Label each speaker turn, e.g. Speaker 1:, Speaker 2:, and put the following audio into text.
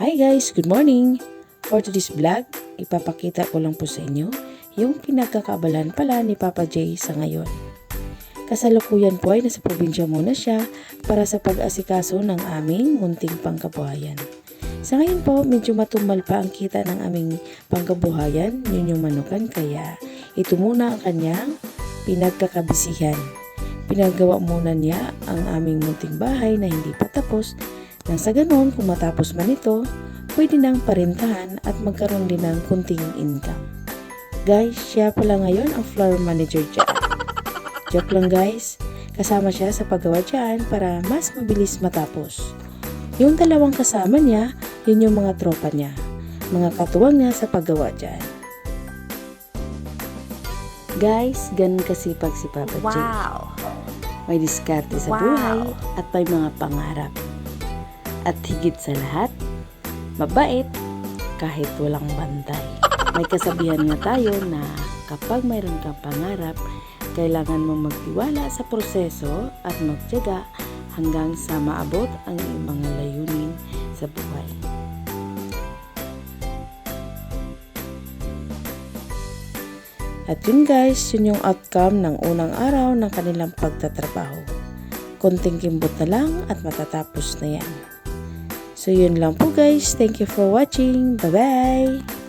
Speaker 1: Hi guys, good morning! For today's vlog, ipapakita ko lang po sa inyo yung pinagkakabalan pala ni Papa J sa ngayon. Kasalukuyan po ay nasa probinsya muna siya para sa pag-asikaso ng aming munting pangkabuhayan. Sa ngayon po, medyo matumal pa ang kita ng aming pangkabuhayan, yun yung manukan, kaya ito muna ang kanyang pinagkakabisihan. Pinagawa muna niya ang aming munting bahay na hindi pa tapos nang sa ganon, kung matapos man ito, pwede nang parentahan at magkaroon din ng kunting income. Guys, siya pala ngayon ang floor manager dyan. Joke lang guys, kasama siya sa paggawa dyan para mas mabilis matapos. Yung dalawang kasama niya, yun yung mga tropa niya, mga katuwang niya sa paggawa dyan. Guys, ganun kasipag si Papa.
Speaker 2: Wow!
Speaker 1: May diskarte sa
Speaker 2: Wow.
Speaker 1: buhay at may mga pangarap. At higit sa lahat, mabait kahit walang bantay. May kasabihan nga tayo na kapag mayroon kang pangarap, kailangan mong magtiwala sa proseso at magtiyaga hanggang sa maabot ang iyong mga layunin sa buhay. At yun guys, yun yung outcome ng unang araw ng kanilang pagtatrabaho. Konting kimbot na lang at matatapos na yan. So yun lang po guys. Thank you for watching. Bye-bye!